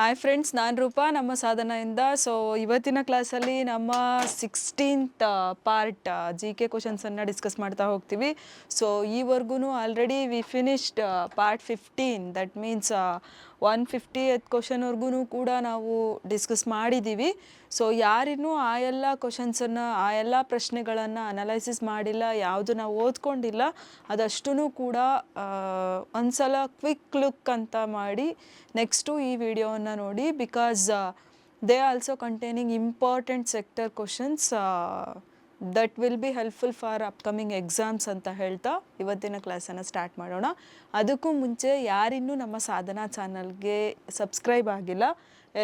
Hi friends ನಾನು ರೂಪ, ನಮ್ಮ ಸಾಧನೆಯಿಂದ. ಸೊ ಇವತ್ತಿನ ಕ್ಲಾಸಲ್ಲಿ ನಮ್ಮ ಸಿಕ್ಸ್ಟೀನ್ತ್ ಪಾರ್ಟ್ ಜಿ ಕೆ ಕ್ವಶನ್ಸನ್ನು ಡಿಸ್ಕಸ್ ಮಾಡ್ತಾ ಹೋಗ್ತೀವಿ. ಸೊ ಈವರೆಗೂ already we finished part fifteen that means one fiftieth ಕ್ವಶನ್ವರೆಗೂ ಕೂಡ ನಾವು ಡಿಸ್ಕಸ್ ಮಾಡಿದ್ದೀವಿ ಸೊ ಯಾರಿನ್ನೂ ಆ ಎಲ್ಲ ಕ್ವಶನ್ಸನ್ನು, ಆ ಎಲ್ಲ ಪ್ರಶ್ನೆಗಳನ್ನು ಅನಲೈಸಿಸ್ ಮಾಡಿಲ್ಲ, ಯಾವುದು ನಾವು ಓದ್ಕೊಂಡಿಲ್ಲ ಅದಷ್ಟೂ ಕೂಡ ಒಂದು ಒಂದ್ಸಲ ಕ್ವಿಕ್ ಲುಕ್ ಅಂತ ಮಾಡಿ ನೆಕ್ಸ್ಟು ಈ ವಿಡಿಯೋವನ್ನು ನೋಡಿ, because they also containing important sector questions that will be helpful for upcoming exams ಅಂತ ಹೇಳ್ತಾ ಇವತ್ತಿನ ಕ್ಲಾಸನ್ನು ಸ್ಟಾರ್ಟ್ ಮಾಡೋಣ. ಅದಕ್ಕೂ ಮುಂಚೆ ಯಾರಿನ್ನೂ ನಮ್ಮ ಸಾಧನಾ ಚಾನಲ್ಗೆ ಸಬ್ಸ್ಕ್ರೈಬ್ ಆಗಿಲ್ಲ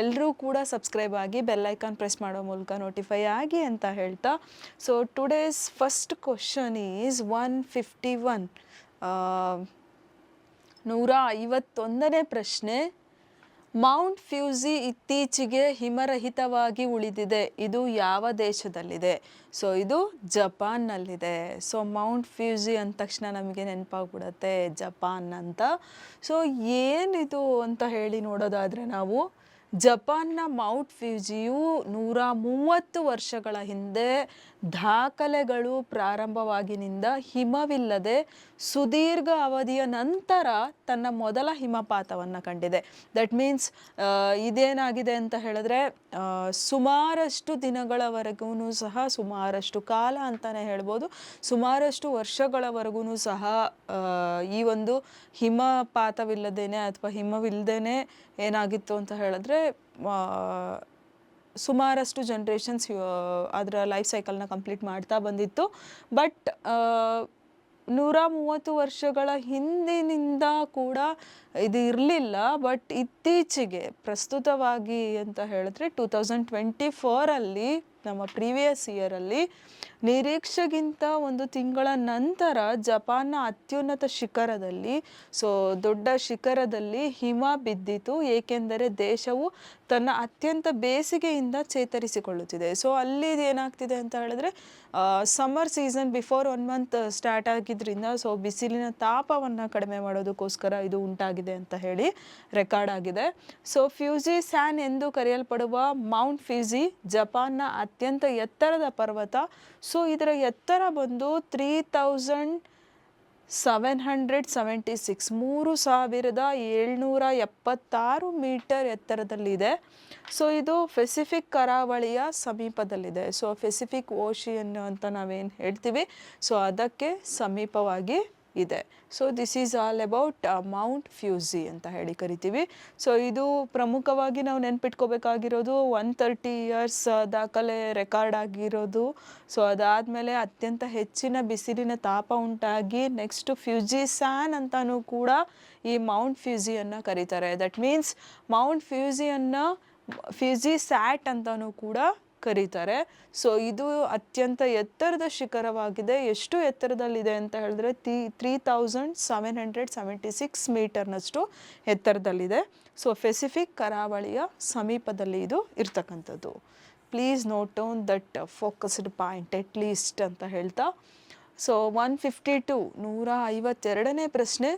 ಎಲ್ಲರೂ ಕೂಡ ಸಬ್ಸ್ಕ್ರೈಬ್ ಆಗಿ ಬೆಲ್ಲೈಕಾನ್ ಪ್ರೆಸ್ ಮಾಡೋ ಮೂಲಕ ನೋಟಿಫೈ ಆಗಿ ಅಂತ ಹೇಳ್ತಾ. So today's first question is one fifty one ನೂರ ಐವತ್ತೊಂದನೇ ಪ್ರಶ್ನೆ. ಮೌಂಟ್ ಫ್ಯೂಸಿ ಇತ್ತೀಚೆಗೆ ಹಿಮರಹಿತವಾಗಿ ಉಳಿದಿದೆ. ಇದು ಯಾವ ದೇಶದಲ್ಲಿದೆ? ಸೊ ಇದು ಜಪಾನ್ನಲ್ಲಿದೆ. ಸೊ ಮೌಂಟ್ ಫ್ಯೂಸಿ ಅಂದ ತಕ್ಷಣ ನಮಗೆ ನೆನಪಾಗ್ಬಿಡತ್ತೆ ಜಪಾನ್ ಅಂತ. ಸೊ ಏನಿದು ಅಂತ ಹೇಳಿ ನೋಡೋದಾದರೆ ನಾವು ಜಪಾನ್ನ ಮೌಂಟ್ ಫ್ಯೂಜಿಯು ನೂರ ಮೂವತ್ತು ವರ್ಷಗಳ ಹಿಂದೆ ದಾಖಲೆಗಳು ಪ್ರಾರಂಭವಾಗಿನಿಂದ ಹಿಮವಿಲ್ಲದೆ ಸುದೀರ್ಘ ಅವಧಿಯ ನಂತರ ತನ್ನ ಮೊದಲ ಹಿಮಪಾತವನ್ನು ಕಂಡಿದೆ. ದಟ್ ಮೀನ್ಸ್ ಇದೇನಾಗಿದೆ ಅಂತ ಹೇಳಿದ್ರೆ ಸುಮಾರಷ್ಟು ದಿನಗಳವರೆಗೂ ಸಹ, ಸುಮಾರಷ್ಟು ಕಾಲ ಅಂತಲೇ ಹೇಳ್ಬೋದು, ಸುಮಾರಷ್ಟು ವರ್ಷಗಳವರೆಗೂ ಸಹ ಈ ಒಂದು ಹಿಮಪಾತವಿಲ್ಲದೇನೆ ಅಥವಾ ಹಿಮವಿಲ್ಲದೇನೆ ಏನಾಗಿತ್ತು ಅಂತ ಹೇಳಿದ್ರೆ ಸುಮಾರಷ್ಟು ಜನ್ರೇಷನ್ಸ್ ಅದರ ಲೈಫ್ ಸೈಕಲ್ನ ಕಂಪ್ಲೀಟ್ ಮಾಡ್ತಾ ಬಂದಿತ್ತು. ಬಟ್ ನೂರ ಮೂವತ್ತು ವರ್ಷಗಳ ಹಿಂದಿನಿಂದ ಕೂಡ ಇದು ಇರಲಿಲ್ಲ. ಬಟ್ ಇತ್ತೀಚೆಗೆ ಪ್ರಸ್ತುತವಾಗಿ ಅಂತ ಹೇಳಿದ್ರೆ ಟೂ ತೌಸಂಡ್ ಟ್ವೆಂಟಿ ಫೋರಲ್ಲಿ ನಮ್ಮ ಪ್ರೀವಿಯಸ್ ಇಯರಲ್ಲಿ ನಿರೀಕ್ಷೆಗಿಂತ ಒಂದು ತಿಂಗಳ ನಂತರ ಜಪಾನ್ನ ಅತ್ಯುನ್ನತ ಶಿಖರದಲ್ಲಿ, ಸೊ ದೊಡ್ಡ ಶಿಖರದಲ್ಲಿ ಹಿಮ ಬಿದ್ದಿತು, ಏಕೆಂದರೆ ದೇಶವು ತನ್ನ ಅತ್ಯಂತ ಬೇಸಿಗೆಯಿಂದ ಚೇತರಿಸಿಕೊಳ್ಳುತ್ತಿದೆ. ಸೊ ಅಲ್ಲಿ ಏನಾಗ್ತಿದೆ ಅಂತ ಹೇಳಿದ್ರೆ summer season before one month start ಆಗಿದ್ದರಿಂದ ಸೊ ಬಿಸಿಲಿನ ತಾಪವನ್ನು ಕಡಿಮೆ ಮಾಡೋದಕ್ಕೋಸ್ಕರ ಇದು ಉಂಟಾಗಿದೆ ಅಂತ ಹೇಳಿ ರೆಕಾರ್ಡ್ ಆಗಿದೆ. ಸೊ ಫ್ಯೂಜಿ ಸ್ಯಾನ್ ಎಂದು ಕರೆಯಲ್ಪಡುವ ಮೌಂಟ್ ಫ್ಯೂಜಿ ಜಪಾನ್ನ ಅತ್ಯಂತ ಎತ್ತರದ ಪರ್ವತ. ಸೊ ಇದರ ಎತ್ತರ ಬಂದು three thousand seven hundred seventy six ಮೂರು ಸಾವಿರದ ಏಳ್ನೂರ ಎಪ್ಪತ್ತಾರು ಮೀಟರ್ ಎತ್ತರದಲ್ಲಿದೆ. ಸೊ ಇದು ಫೆಸಿಫಿಕ್ ಕರಾವಳಿಯ ಸಮೀಪದಲ್ಲಿದೆ. ಸೊ ಫೆಸಿಫಿಕ್ ಓಷಿಯನ್ ಅಂತ ನಾವೇನು ಹೇಳ್ತೀವಿ? ಸೊ ಅದಕ್ಕೆ ಸಮೀಪವಾಗಿ ಇದೆ. So this is all about Mount Fuji ಅಂತ ಹೇಳಿ ಕರಿತೀವಿ. ಸೊ ಇದು ಪ್ರಮುಖವಾಗಿ ನಾವು ನೆನ್ಪಿಟ್ಕೋಬೇಕಾಗಿರೋದು ಒನ್ ತರ್ಟಿ ಇಯರ್ಸ್ ದಾಖಲೆ ರೆಕಾರ್ಡ್ ಆಗಿರೋದು. ಸೊ ಅದಾದಮೇಲೆ ಅತ್ಯಂತ ಹೆಚ್ಚಿನ ಬಿಸಿಲಿನ ತಾಪ ಉಂಟಾಗಿ ನೆಕ್ಸ್ಟ್ ಫ್ಯೂಜಿ ಸ್ಯಾನ್ ಅಂತಾನೂ ಕೂಡ ಈ ಮೌಂಟ್ ಫ್ಯೂಸಿಯನ್ನು ಕರೀತಾರೆ. ದಟ್ ಮೀನ್ಸ್ ಮೌಂಟ್ ಫ್ಯೂಸಿಯನ್ನು ಫ್ಯೂಜಿ ಸ್ಯಾಟ್ ಅಂತಾನೂ ಕೂಡ ಕರೀತಾರೆ. ಸೊ ಇದು ಅತ್ಯಂತ ಎತ್ತರದ ಶಿಖರವಾಗಿದೆ. ಎಷ್ಟು ಎತ್ತರದಲ್ಲಿದೆ ಅಂತ ಹೇಳಿದ್ರೆ ತಿ three thousand seven hundred seventy six ಮೀಟರ್ನಷ್ಟು ಎತ್ತರದಲ್ಲಿದೆ. ಸೊ ಪೆಸಿಫಿಕ್ ಕರಾವಳಿಯ ಸಮೀಪದಲ್ಲಿ ಇದು ಇರ್ತಕ್ಕಂಥದ್ದು. Please note down that focused point at least ಅಂತ ಹೇಳ್ತಾ. ಸೊ ಒನ್ ಫಿಫ್ಟಿ ಟು ನೂರ ಐವತ್ತೆರಡನೇ ಪ್ರಶ್ನೆ.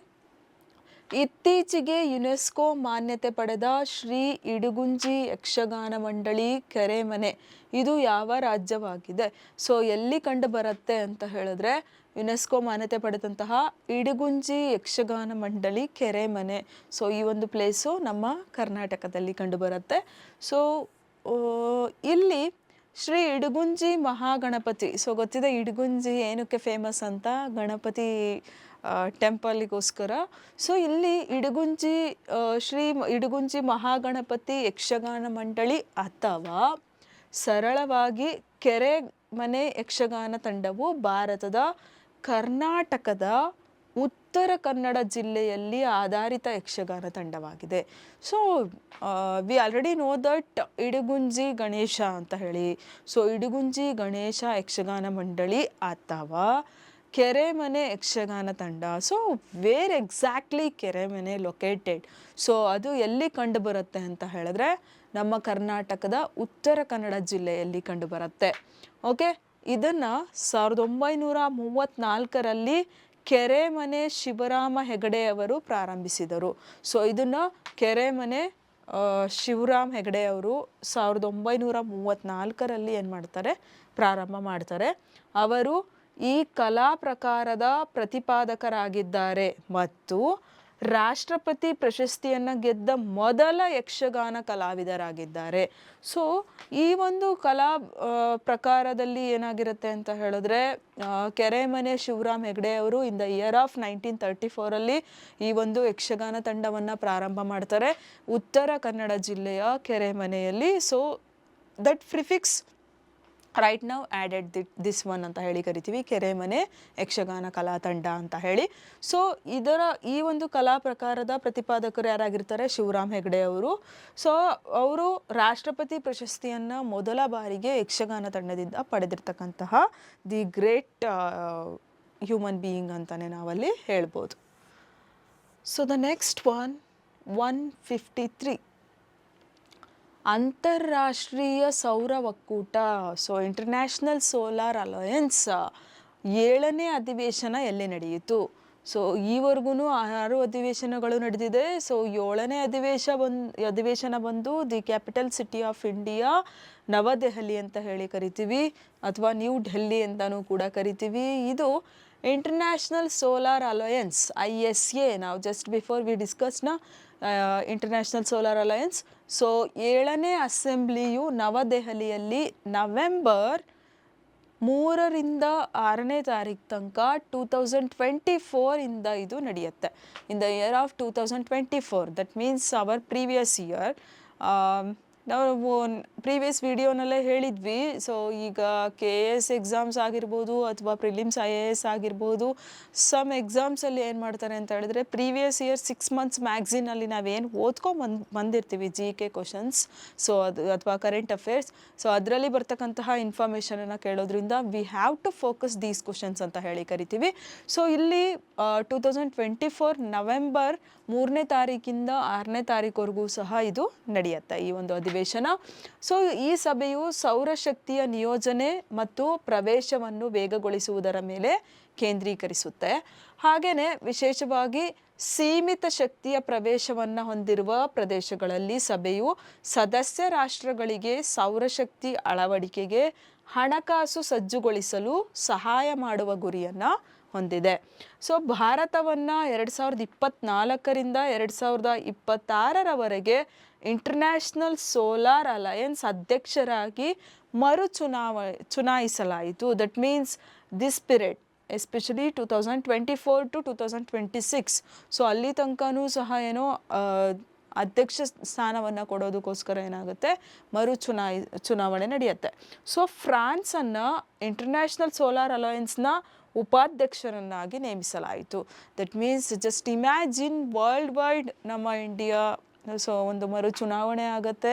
ಇತ್ತೀಚೆಗೆ ಯುನೆಸ್ಕೋ ಮಾನ್ಯತೆ ಪಡೆದ ಶ್ರೀ ಇಡುಗುಂಜಿ ಯಕ್ಷಗಾನ ಮಂಡಳಿ ಕೆರೆಮನೆ. ಇದು ಯಾವ ರಾಜ್ಯವಾಗಿದೆ? ಸೊ, ಎಲ್ಲಿ ಕಂಡು ಬರುತ್ತೆ ಅಂತ ಹೇಳಿದ್ರೆ, ಯುನೆಸ್ಕೋ ಮಾನ್ಯತೆ ಪಡೆದಂತಹ ಇಡುಗುಂಜಿ ಯಕ್ಷಗಾನ ಮಂಡಳಿ ಕೆರೆಮನೆ. ಸೊ, ಈ ಒಂದು ಪ್ಲೇಸು ನಮ್ಮ ಕರ್ನಾಟಕದಲ್ಲಿ ಕಂಡುಬರುತ್ತೆ. ಸೊ ಇಲ್ಲಿ ಶ್ರೀ ಇಡುಗುಂಜಿ ಮಹಾಗಣಪತಿ. ಸೊ, ಗೊತ್ತಿದೆ ಇಡುಗುಂಜಿ ಏನಕ್ಕೆ ಫೇಮಸ್ ಅಂತ? ಗಣಪತಿ ಟೆಂಪಲಿಗೋಸ್ಕರ. ಸೊ ಇಲ್ಲಿ ಇಡಗುಂಜಿ ಶ್ರೀ ಇಡಗುಂಜಿ ಮಹಾಗಣಪತಿ ಯಕ್ಷಗಾನ ಮಂಡಳಿ ಅಥವಾ ಸರಳವಾಗಿ ಕೆರೆ ಮನೆ ಯಕ್ಷಗಾನ ತಂಡವು ಭಾರತದ ಕರ್ನಾಟಕದ ಉತ್ತರ ಕನ್ನಡ ಜಿಲ್ಲೆಯಲ್ಲಿ ಆಧಾರಿತ Yakshagana ತಂಡವಾಗಿದೆ. So we already know that Idagunji Ganesha ಅಂತ ಹೇಳಿ. ಸೊ ಇಡಗುಂಜಿ ಗಣೇಶ ಯಕ್ಷಗಾನ ಮಂಡಳಿ ಅಥವಾ ಕೆರೆಮನೆ ಯಕ್ಷಗಾನ ತಂಡ. So where exactly Keremane located so ಅದು ಎಲ್ಲಿ ಕಂಡು ಬರುತ್ತೆ ಅಂತ ಹೇಳಿದ್ರೆ, ನಮ್ಮ ಕರ್ನಾಟಕದ ಉತ್ತರ ಕನ್ನಡ ಜಿಲ್ಲೆಯಲ್ಲಿ ಕಂಡು ಬರುತ್ತೆ ಓಕೆ ಇದನ್ನು ಸಾವಿರದ ಒಂಬೈನೂರ ಮೂವತ್ತ್ನಾಲ್ಕರಲ್ಲಿ ಕೆರೆಮನೆ ಶಿವರಾಮ ಹೆಗಡೆ ಅವರು ಪ್ರಾರಂಭಿಸಿದರು. ಸೊ ಇದನ್ನು ಕೆರೆಮನೆ ಶಿವರಾಮ್ ಹೆಗಡೆ ಅವರು ಸಾವಿರದ ಒಂಬೈನೂರ ಮೂವತ್ತ್ನಾಲ್ಕರಲ್ಲಿ ಏನು ಮಾಡ್ತಾರೆ? ಪ್ರಾರಂಭ ಮಾಡ್ತಾರೆ. ಅವರು ಈ ಕಲಾ ಪ್ರಕಾರದ ಪ್ರತಿಪಾದಕರಾಗಿದ್ದಾರೆ. ಮತ್ತು ರಾಷ್ಟ್ರಪತಿ ಪ್ರಶಸ್ತಿಯನ್ನು ಗೆದ್ದ ಮೊದಲ ಯಕ್ಷಗಾನ ಕಲಾವಿದರಾಗಿದ್ದಾರೆ. ಸೊ, ಈ ಒಂದು ಕಲಾ ಪ್ರಕಾರದಲ್ಲಿ ಏನಾಗಿರುತ್ತೆ ಅಂತ ಹೇಳಿದ್ರೆ ಕೆರೆಮನೆ ಶಿವರಾಮ್ ಹೆಗ್ಡೆ ಅವರು in the year of nineteen thirty ಫೋರಲ್ಲಿ ಈ ಒಂದು ಯಕ್ಷಗಾನ ತಂಡವನ್ನು ಪ್ರಾರಂಭ ಮಾಡ್ತಾರೆ. ಉತ್ತರ ಕನ್ನಡ ಜಿಲ್ಲೆಯ ಕೆರೆಮನೆಯಲ್ಲಿ. ಸೊ, ದಟ್ ಪ್ರಿಫಿಕ್ಸ್ ರೈಟ್ ನಾವು ಆ್ಯಡೆಡ್ ದಿ ದಿಸ್ ಒನ್ ಅಂತ ಹೇಳಿ ಕರಿತೀವಿ ಕೆರೆಮನೆ ಯಕ್ಷಗಾನ ಕಲಾ ತಂಡ ಅಂತ ಹೇಳಿ. ಸೊ ಇದರ ಈ ಒಂದು ಕಲಾ ಪ್ರಕಾರದ ಪ್ರತಿಪಾದಕರು ಯಾರಾಗಿರ್ತಾರೆ? ಶಿವರಾಮ್ ಹೆಗ್ಡೆ ಅವರು. ಸೊ ಅವರು ರಾಷ್ಟ್ರಪತಿ ಪ್ರಶಸ್ತಿಯನ್ನು ಮೊದಲ ಬಾರಿಗೆ ಯಕ್ಷಗಾನ ತಂಡದಿಂದ ಪಡೆದಿರ್ತಕ್ಕಂತಹ ದಿ ಗ್ರೇಟ್ ಹ್ಯೂಮನ್ ಬೀಯಿಂಗ್ ಅಂತಲೇ ನಾವಲ್ಲಿ ಹೇಳ್ಬೋದು. So the next one one fifty three ಅಂತಾರಾಷ್ಟ್ರೀಯ ಸೌರ ಒಕ್ಕೂಟ ಸೊ ಇಂಟರ್ನ್ಯಾಷನಲ್ ಸೋಲಾರ್ ಅಲಯನ್ಸ್ ಏಳನೇ ಅಧಿವೇಶನ ಎಲ್ಲಿ ನಡೆಯಿತು? ಸೊ ಈವರೆಗೂ ಆರು ಅಧಿವೇಶನಗಳು ನಡೆದಿದೆ. ಸೊ ಏಳನೇ ಅಧಿವೇಶ ಬಂದು, ಅಧಿವೇಶನ ಬಂದು the capital city of India, Navadehali ಅಂತ ಹೇಳಿ ಕರಿತೀವಿ, ಅಥವಾ ನ್ಯೂ ಡೆಲ್ಲಿ ಅಂತಲೂ ಕೂಡ ಕರಿತೀವಿ. ಇದು international solar alliance I S A ನಾವು ಜಸ್ಟ್ ಬಿಫೋರ್ ವಿ ಡಿಸ್ಕಸ್ನ ಇಂಟರ್ನ್ಯಾಷನಲ್ ಸೋಲಾರ್ ಅಲಯನ್ಸ್ ಸೊ ಏಳನೇ ಅಸೆಂಬ್ಲಿಯು ನವದೆಹಲಿಯಲ್ಲಿ ನವೆಂಬರ್ ಮೂರರಿಂದ ಆರನೇ ತಾರೀಕು ತನಕ ಟೂ ತೌಸಂಡ್ ಟ್ವೆಂಟಿ ಫೋರಿಂದ ಇದು ನಡೆಯುತ್ತೆ. In the year of two thousand twenty four that means our previous year ನಾವು ಪ್ರೀವಿಯಸ್ ವಿಡಿಯೋನಲ್ಲೇ ಹೇಳಿದ್ವಿ. ಸೊ ಈಗ ಕೆ ಎ ಎಸ್ ಎಕ್ಸಾಮ್ಸ್ ಆಗಿರ್ಬೋದು ಅಥವಾ ಪ್ರಿಲಿಮ್ಸ್ ಐ ಎ ಎಸ್ ಆಗಿರ್ಬೋದು ಸಮ್ ಎಕ್ಸಾಮ್ಸಲ್ಲಿ ಏನು ಮಾಡ್ತಾರೆ ಅಂತ ಹೇಳಿದ್ರೆ ಪ್ರೀವಿಯಸ್ ಇಯರ್ ಸಿಕ್ಸ್ ಮಂತ್ಸ್ ಮ್ಯಾಗ್ಝಿನಲ್ಲಿ ನಾವೇನು ಓದ್ಕೊಂಡು ಬಂದು, ಬಂದಿರ್ತೀವಿ ಜಿ ಕೆ ಕ್ವಶನ್ಸ್ ಸೊ ಅದು ಅಥವಾ ಕರೆಂಟ್ ಅಫೇರ್ಸ್ ಸೊ ಅದರಲ್ಲಿ ಬರ್ತಕ್ಕಂತಹ ಇನ್ಫಾರ್ಮೇಷನನ್ನು ಕೇಳೋದ್ರಿಂದ we have to focus these questions ಅಂತ ಹೇಳಿ ಕರಿತೀವಿ. ಸೊ ಇಲ್ಲಿ two thousand twenty four November ಮೂರನೇ ತಾರೀಕಿಂದ ಆರನೇ ತಾರೀಕುವರೆಗೂ ಸಹ ಇದು ನಡೆಯುತ್ತೆ ಈ ಒಂದು ಅಧಿವೇಶನ. ಸೊ ಈ ಸಭೆಯು ಸೌರಶಕ್ತಿಯ ನಿಯೋಜನೆ ಮತ್ತು ಪ್ರವೇಶವನ್ನು ವೇಗಗೊಳಿಸುವುದರ ಮೇಲೆ ಕೇಂದ್ರೀಕರಿಸುತ್ತೆ. ಹಾಗೆಯೇ ವಿಶೇಷವಾಗಿ ಸೀಮಿತ ಶಕ್ತಿಯ ಪ್ರವೇಶವನ್ನು ಹೊಂದಿರುವ ಪ್ರದೇಶಗಳಲ್ಲಿ ಸಭೆಯು ಸದಸ್ಯ ರಾಷ್ಟ್ರಗಳಿಗೆ ಸೌರಶಕ್ತಿ ಅಳವಡಿಕೆಗೆ ಹಣಕಾಸು ಸಜ್ಜುಗೊಳಿಸಲು ಸಹಾಯ ಮಾಡುವ ಗುರಿಯನ್ನು ಹೊಂದಿದೆ. ಸೊ, ಭಾರತವನ್ನು ಎರಡು ಸಾವಿರದ ಇಪ್ಪತ್ನಾಲ್ಕರಿಂದ ಎರಡು ಸಾವಿರದ ಇಪ್ಪತ್ತಾರರವರೆಗೆ ಇಂಟರ್ನ್ಯಾಷನಲ್ ಸೋಲಾರ್ ಅಲಯನ್ಸ್ ಅಧ್ಯಕ್ಷರಾಗಿ ಮರು ಚುನಾವ ಚುನಾಯಿಸಲಾಯಿತು. That means this period especially two thousand twenty four to two thousand twenty six so ಅಲ್ಲಿ ತನಕನೂ ಸಹ ಏನೋ ಅಧ್ಯಕ್ಷ ಸ್ಥಾನವನ್ನು ಕೊಡೋದಕ್ಕೋಸ್ಕರ ಏನಾಗುತ್ತೆ? ಮರು ಚುನಾಯಿ ಚುನಾವಣೆ ನಡೆಯುತ್ತೆ. ಸೊ ಫ್ರಾನ್ಸನ್ನು ಇಂಟರ್ನ್ಯಾಷನಲ್ ಸೋಲಾರ್ ಅಲಯನ್ಸ್ನ ಉಪಾಧ್ಯಕ್ಷರನ್ನಾಗಿ ನೇಮಿಸಲಾಯಿತು. That means just imagine world wide ನಮ್ಮ ಇಂಡಿಯಾ ಸೊ ಒಂದು ಮರು ಚುನಾವಣೆ ಆಗುತ್ತೆ.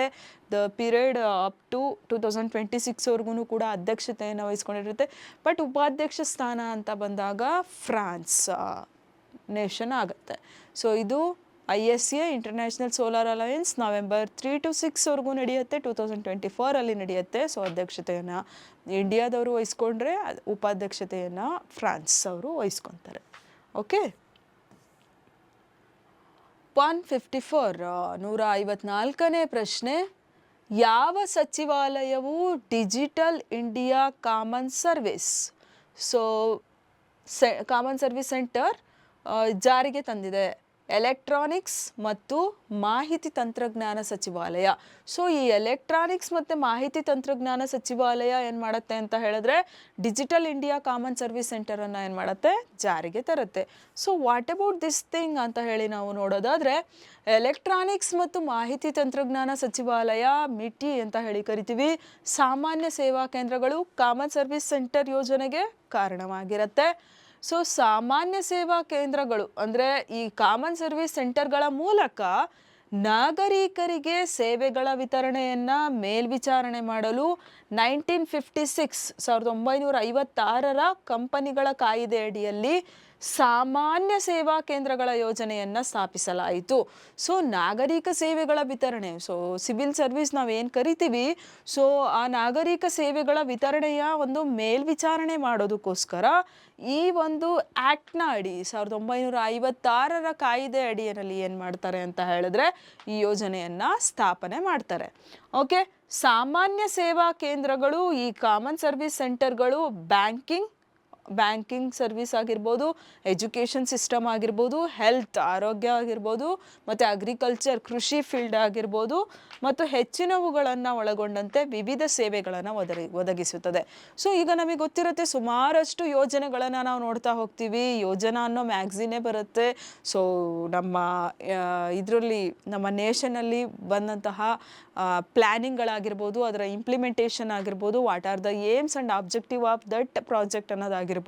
The period up to two thousand twenty ಸಿಕ್ಸ್ವರೆಗೂ ಕೂಡ ಅಧ್ಯಕ್ಷತೆಯನ್ನು ವಹಿಸ್ಕೊಂಡಿರುತ್ತೆ. ಬಟ್ ಉಪಾಧ್ಯಕ್ಷ ಸ್ಥಾನ ಅಂತ ಬಂದಾಗ ಫ್ರಾನ್ಸ್ ನೇಷನ್ ಆಗುತ್ತೆ. ಸೊ ಇದು I S A international solar alliance November three to ಸಿಕ್ಸ್ವರೆಗೂ ನಡೆಯುತ್ತೆ. ಟೂ ತೌಸಂಡ್ ಟ್ವೆಂಟಿ ಫೋರಲ್ಲಿ ನಡೆಯುತ್ತೆ. ಸೊ ಅಧ್ಯಕ್ಷತೆಯನ್ನು ಇಂಡಿಯಾದವರು ವಹಿಸ್ಕೊಂಡ್ರೆ ಉಪಾಧ್ಯಕ್ಷತೆಯನ್ನು ಫ್ರಾನ್ಸ್ ಅವರು ವಹಿಸ್ಕೊತಾರೆ. ಓಕೆ ಒನ್ ಫಿಫ್ಟಿ ಫೋರ್ ನೂರ ಐವತ್ನಾಲ್ಕನೇ ಪ್ರಶ್ನೆ. ಯಾವ ಸಚಿವಾಲಯವು digital India common service so ಸೆ ಕಾಮನ್ ಸರ್ವಿಸ್ ಸೆಂಟರ್ ಜಾರಿಗೆ ತಂದಿದೆ. ಎಲೆಕ್ಟ್ರಾನಿಕ್ಸ್ ಮತ್ತು ಮಾಹಿತಿ ತಂತ್ರಜ್ಞಾನ ಸಚಿವಾಲಯ. ಸೊ ಈ ಎಲೆಕ್ಟ್ರಾನಿಕ್ಸ್ ಮತ್ತು ಮಾಹಿತಿ ತಂತ್ರಜ್ಞಾನ ಸಚಿವಾಲಯ ಏನು ಮಾಡುತ್ತೆ ಅಂತ ಹೇಳಿದ್ರೆ, ಡಿಜಿಟಲ್ ಇಂಡಿಯಾ ಕಾಮನ್ ಸರ್ವಿಸ್ ಸೆಂಟರನ್ನು ಏನು ಮಾಡುತ್ತೆ? ಜಾರಿಗೆ ತರುತ್ತೆ. So what about this thing ಅಂತ ಹೇಳಿ ನಾವು ನೋಡೋದಾದರೆ, ಎಲೆಕ್ಟ್ರಾನಿಕ್ಸ್ ಮತ್ತು ಮಾಹಿತಿ ತಂತ್ರಜ್ಞಾನ ಸಚಿವಾಲಯ, ಮಿಟಿ ಅಂತ ಹೇಳಿ ಕರಿತೀವಿ. ಸಾಮಾನ್ಯ ಸೇವಾ ಕೇಂದ್ರಗಳು ಕಾಮನ್ ಸರ್ವಿಸ್ ಸೆಂಟರ್ ಯೋಜನೆಗೆ ಕಾರಣವಾಗಿರುತ್ತೆ. ಸೊ ಸಾಮಾನ್ಯ ಸೇವಾ ಕೇಂದ್ರಗಳು, ಅಂದರೆ ಈ ಕಾಮನ್ ಸರ್ವಿಸ್ ಸೆಂಟರ್ಗಳ ಮೂಲಕ ನಾಗರಿಕರಿಗೆ ಸೇವೆಗಳ ವಿತರಣೆಯನ್ನು ಮೇಲ್ವಿಚಾರಣೆ ಮಾಡಲು ನೈನ್ಟೀನ್ ಫಿಫ್ಟಿ ಸಿಕ್ಸ್ ಸಾವಿರದ ಒಂಬೈನೂರ ಐವತ್ತಾರರ ಕಂಪನಿಗಳ ಕಾಯಿದೆ ಅಡಿಯಲ್ಲಿ ಸಾಮಾನ್ಯ ಸೇವಾ ಕೇಂದ್ರಗಳ ಯೋಜನೆಯನ್ನು ಸ್ಥಾಪಿಸಲಾಯಿತು. ಸೊ ನಾಗರಿಕ ಸೇವೆಗಳ ವಿತರಣೆ ಸೊ ಸಿವಿಲ್ ಸರ್ವಿಸ್ ನಾವೇನು ಕರಿತೀವಿ ಸೊ ಆ ನಾಗರಿಕ ಸೇವೆಗಳ ವಿತರಣೆಯ ಒಂದು ಮೇಲ್ವಿಚಾರಣೆ ಮಾಡೋದಕ್ಕೋಸ್ಕರ ಈ ಒಂದು ಆ್ಯಕ್ಟ್ನ ಅಡಿ, ಸಾವಿರದ ಒಂಬೈನೂರ ಐವತ್ತಾರರ ಕಾಯ್ದೆ ಅಡಿಯಲ್ಲಿ ಏನು ಮಾಡ್ತಾರೆ ಅಂತ ಹೇಳಿದ್ರೆ ಈ ಯೋಜನೆಯನ್ನು ಸ್ಥಾಪನೆ ಮಾಡ್ತಾರೆ. ಓಕೆ ಸಾಮಾನ್ಯ ಸೇವಾ ಕೇಂದ್ರಗಳು, ಈ ಕಾಮನ್ ಸರ್ವಿಸ್ ಸೆಂಟರ್ಗಳು, ಬ್ಯಾಂಕಿಂಗ್ ಬ್ಯಾಂಕಿಂಗ್ ಸರ್ವಿಸ್ ಆಗಿರ್ಬೋದು, ಎಜುಕೇಷನ್ ಸಿಸ್ಟಮ್ ಆಗಿರ್ಬೋದು, ಹೆಲ್ತ್, ಆರೋಗ್ಯ ಆಗಿರ್ಬೋದು, ಮತ್ತು ಅಗ್ರಿಕಲ್ಚರ್, ಕೃಷಿ ಫೀಲ್ಡ್ ಆಗಿರ್ಬೋದು, ಮತ್ತು ಹೆಚ್ಚಿನವುಗಳನ್ನು ಒಳಗೊಂಡಂತೆ ವಿವಿಧ ಸೇವೆಗಳನ್ನು ಒದಗಿ ಒದಗಿಸುತ್ತದೆ. ಸೊ ಈಗ ನಮಗೆ ಗೊತ್ತಿರುತ್ತೆ ಸುಮಾರಷ್ಟು ಯೋಜನೆಗಳನ್ನು ನಾವು ನೋಡ್ತಾ ಹೋಗ್ತೀವಿ. ಯೋಜನಾ ಅನ್ನೋ ಮ್ಯಾಗ್ಝಿನೇ ಬರುತ್ತೆ. ಸೊ ನಮ್ಮ ಇದರಲ್ಲಿ, ನಮ್ಮ ನೇಷನಲ್ಲಿ ಬಂದಂತಹ ಪ್ಲ್ಯಾನಿಂಗ್ಗಳಾಗಿರ್ಬೋದು ಅದರ ಇಂಪ್ಲಿಮೆಂಟೇಷನ್ ಆಗಿರ್ಬೋದು what are the aims and objective of that project ಅನ್ನೋದಾಗಿರ್ಬೋದು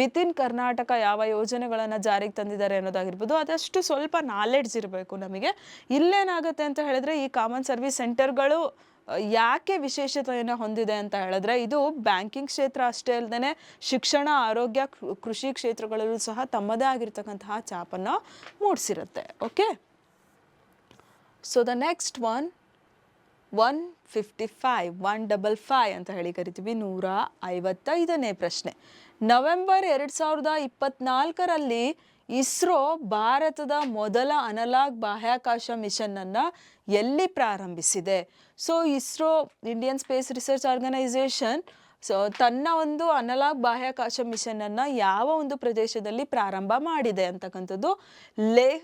within Karnataka ಯಾವ ಯೋಜನೆಗಳನ್ನು ಜಾರಿಗೆ ತಂದಿದ್ದಾರೆ ಅನ್ನೋದಾಗಿರ್ಬೋದು ಅದಷ್ಟು ಸ್ವಲ್ಪ ನಾಲೆಡ್ಜ್ ಇರಬೇಕು ನಮಗೆ. ಇಲ್ಲೇನಾಗುತ್ತೆ ಅಂತ ಹೇಳಿದ್ರೆ ಈ ಕಾಮನ್ ಸರ್ವಿಸ್ ಸೆಂಟರ್ಗಳು ಯಾಕೆ ವಿಶೇಷತೆಯನ್ನು ಹೊಂದಿದೆ ಅಂತ ಹೇಳಿದ್ರೆ, ಇದು ಬ್ಯಾಂಕಿಂಗ್ ಕ್ಷೇತ್ರ ಅಷ್ಟೇ ಅಲ್ಲದೆ ಶಿಕ್ಷಣ, ಆರೋಗ್ಯ ಕೃಷಿ ಕ್ಷೇತ್ರಗಳಲ್ಲೂ ಸಹ ತಮ್ಮದೇ ಆಗಿರ್ತಕ್ಕಂತಹ ಛಾಪನ್ನು ಮೂಡಿಸಿರುತ್ತೆ. Okay? So the next one one fifty five one double five ಅಂತ ಹೇಳಿ ಕರಿತೀವಿ. ನೂರ ಐವತ್ತೈದನೇ ಪ್ರಶ್ನೆ. ನವೆಂಬರ್ ಎರಡು ಸಾವಿರದ ಇಪ್ಪತ್ನಾಲ್ಕರಲ್ಲಿ ಇಸ್ರೋ ಭಾರತದ ಮೊದಲ ಅನಲಾಗ್ ಬಾಹ್ಯಾಕಾಶ ಮಿಷನ್ನನ್ನು ಎಲ್ಲಿ ಪ್ರಾರಂಭಿಸಿದೆ? So ISRO Indian space research organisation so ತನ್ನ ಒಂದು ಅನಲಾಗ್ ಬಾಹ್ಯಾಕಾಶ ಮಿಷನನ್ನು ಯಾವ ಒಂದು ಪ್ರದೇಶದಲ್ಲಿ ಪ್ರಾರಂಭ ಮಾಡಿದೆ ಅಂತಕ್ಕಂಥದ್ದು ಲೇ,